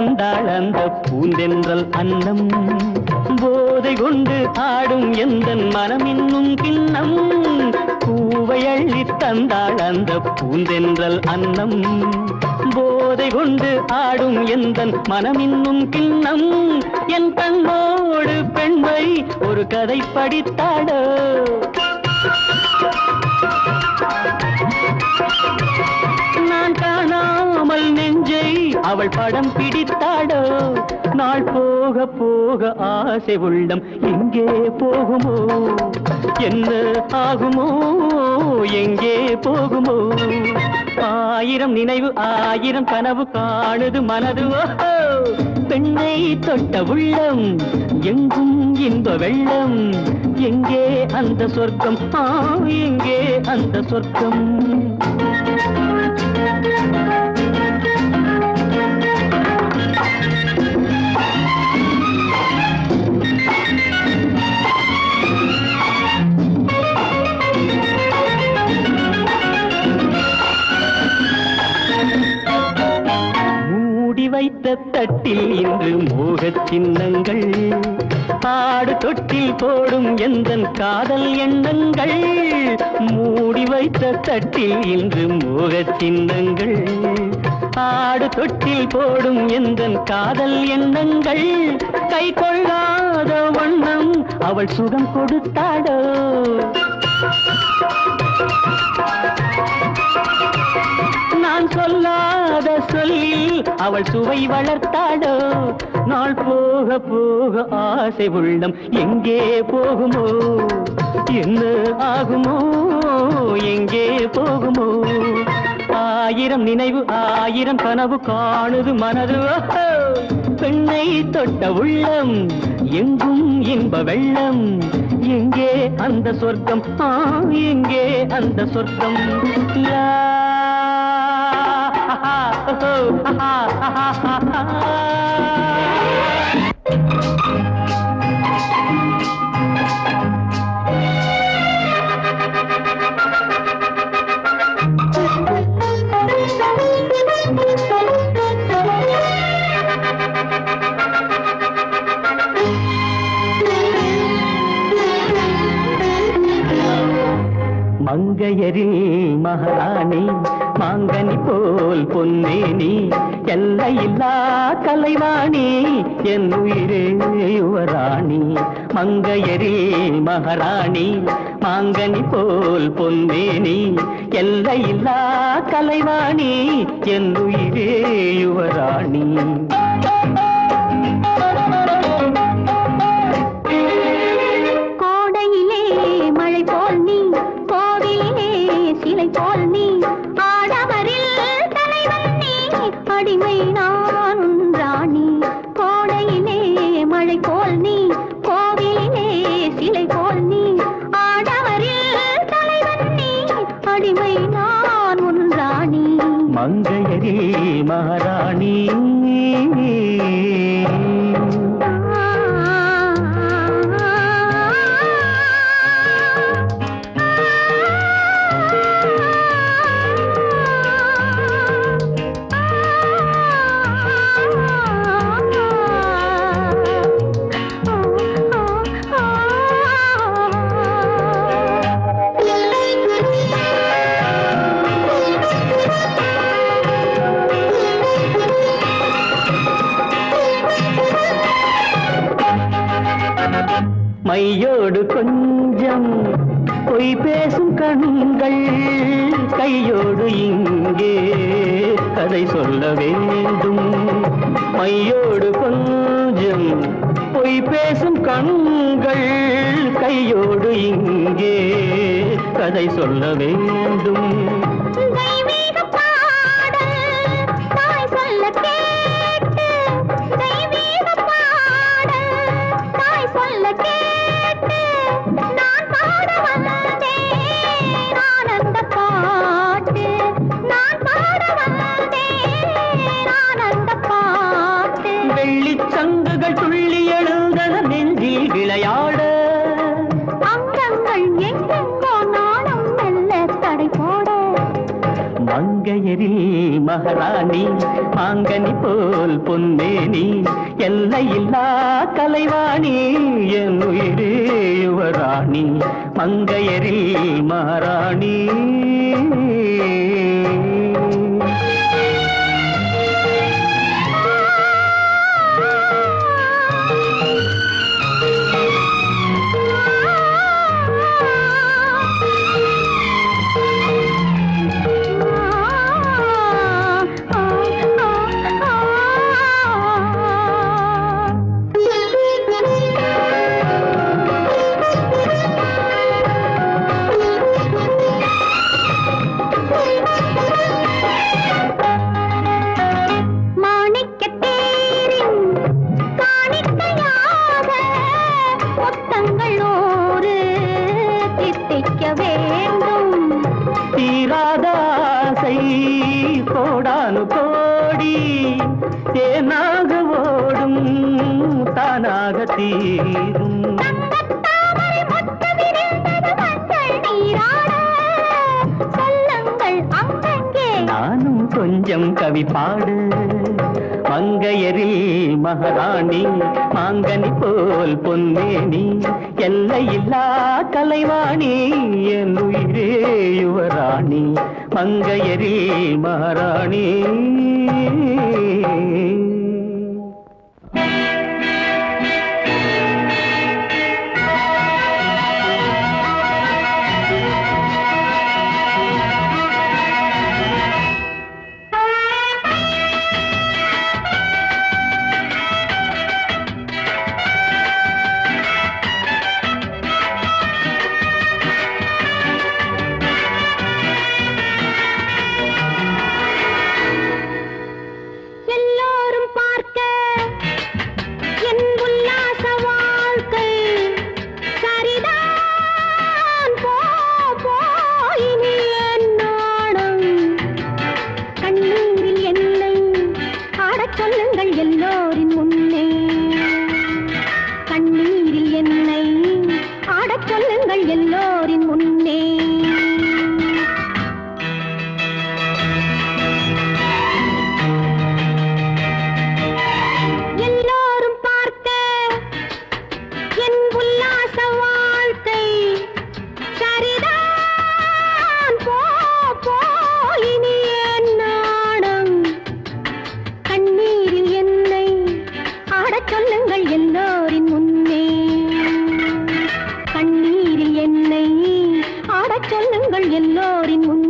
வந்தாள் அந்த பூந்தென்றல் அன்னம். போதை கொண்டு ஆடும் எந்த மனம் இன்னும் கிண்ணம். பூவை அள்ளி தந்தாள் அந்த பூந்தென்றல் அன்னம். போதை கொண்டு ஆடும் எந்த மனம் இன்னும் கிண்ணம். என் கண்ணோடு பெண்மை ஒரு கதை படித்தாடோ அவள் படம் பிடித்தாடோ நாள் போக போக ஆசை உள்ளம் எங்கே போகுமோ? என்ன ஆகுமோ? எங்கே போகுமோ? ஆயிரம் நினைவு ஆயிரம் கனவு காணுது மனது. பெண்ணை தொட்ட உள்ளம் எங்கும் இன்ப வெள்ளம். எங்கே அந்த சொர்க்கம்? எங்கே அந்த சொர்க்கம்? வைத்த தட்டில் இன்று மோக சின்னங்கள். ஆடு தொட்டில் போடும் எந்தன் காதல் எண்ணங்கள். மூடி வைத்த தட்டில் இன்று மோக சின்னங்கள். ஆடு தொட்டில் போடும் எந்தன் காதல் எண்ணங்கள். கை கொள்ளாத வண்ணம் அவள் சுகம் கொடுத்தாடோ? நான் சொல்லாத சொல்லி அவள் சுவை வளர்த்தாடோ நாள் போக போக ஆசை உள்ளம் எங்கே போகுமோ? என்ன ஆகுமோ? எங்கே போகுமோ? ஆயிரம் நினைவு ஆயிரம் கனவு காணுது மனது. பெண்ணை தொட்ட உள்ளம் எங்கும் இன்ப வெள்ளம். எங்கே அந்த சொர்க்கம் ஆ எங்கே அந்த சொர்க்கம் லா, ஆஹா, ஓஹோ, ஆஹா, ஆஹா, ஆஹா. மங்கையரில் மகாராணி மாங்கனி போல் பொன்னேனி எல்லையில்லா கலைவாணி என் உயிரே யுவராணி. மங்கையரில் மகாராணி மாங்கனி போல் பொன்னேனி எல்லையில்லா கலைவாணி என் உயிரே யுவராணி. கலைவாணி என் உயிரே யுவராணி மங்கையரில் கவி பாடு. மங்கையரில் மகாராணி மாங்கனி போல் பொன்னேனி எல்லையில்லா கலைவாணி என் உயிரே யுவராணி மங்கையரில் மகாராணி. நீங்கள் எல்லோரின் முன்னே. கண்ணீரில் என்னை ஆடச் சொல்லுங்கள் எல்லோரின் முன்னே.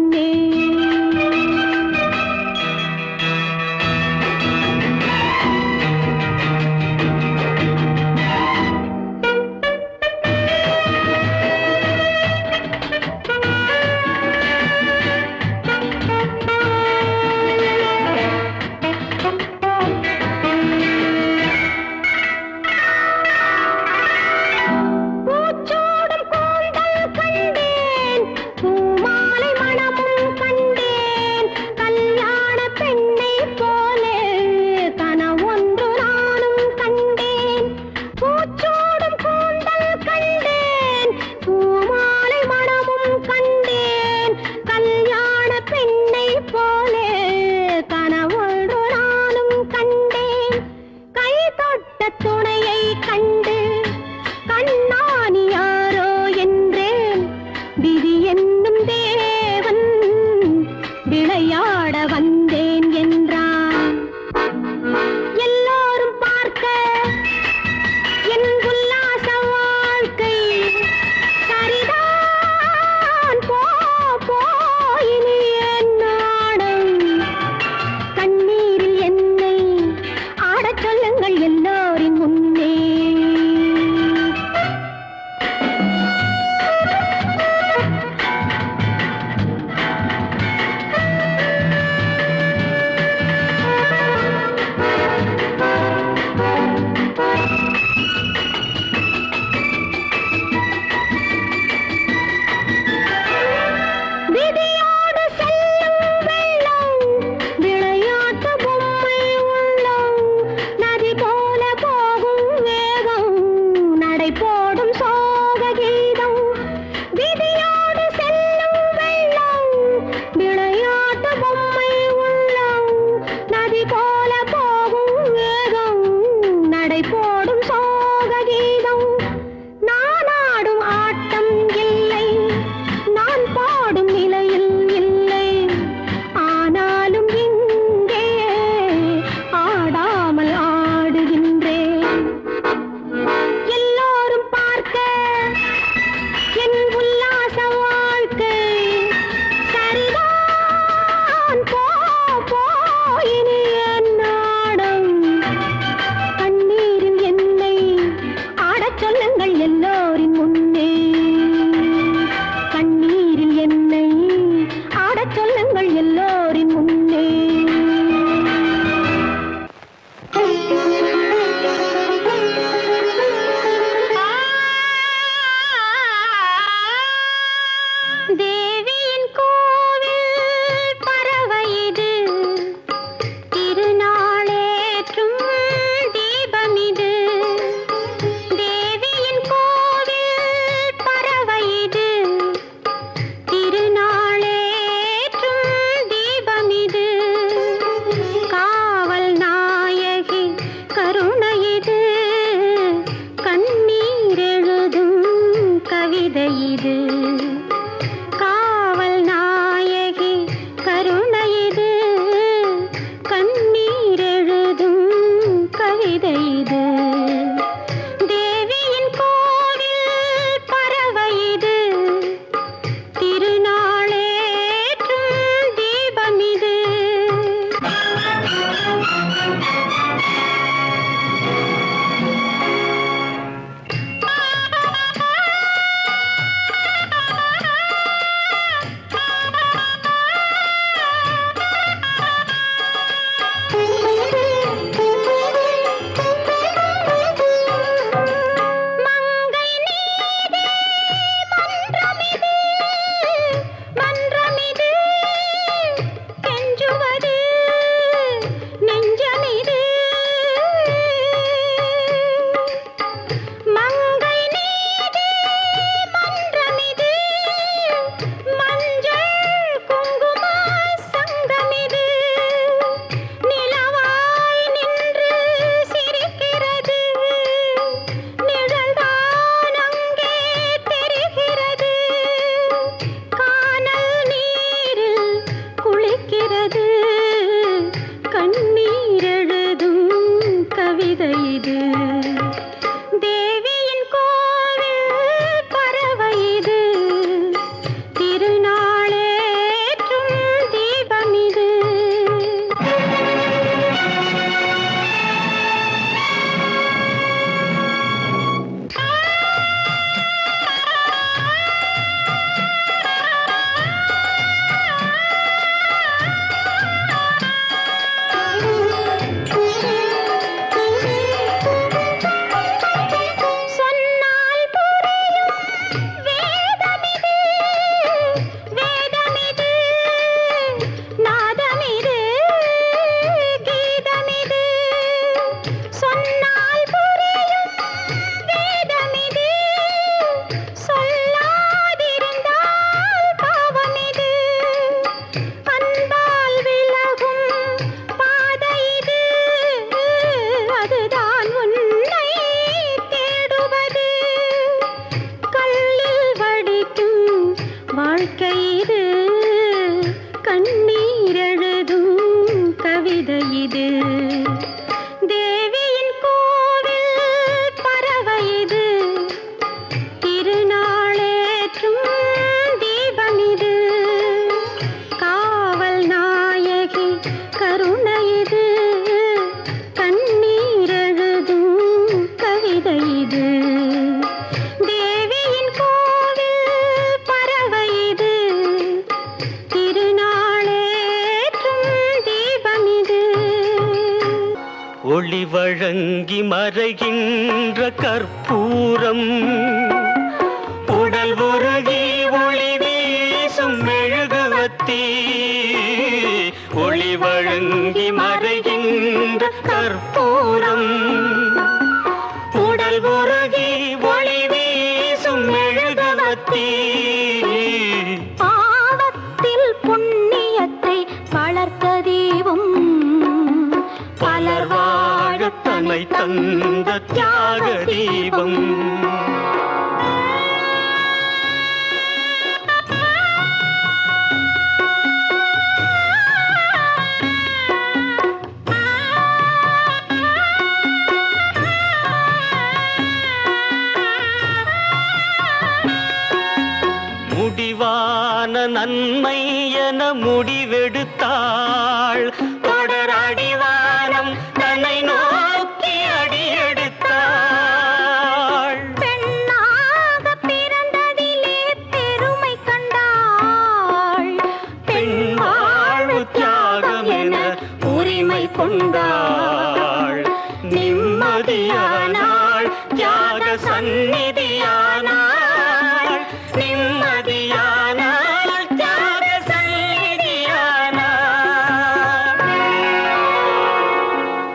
வழங்கி மறைகின்ற கற்பூரம். என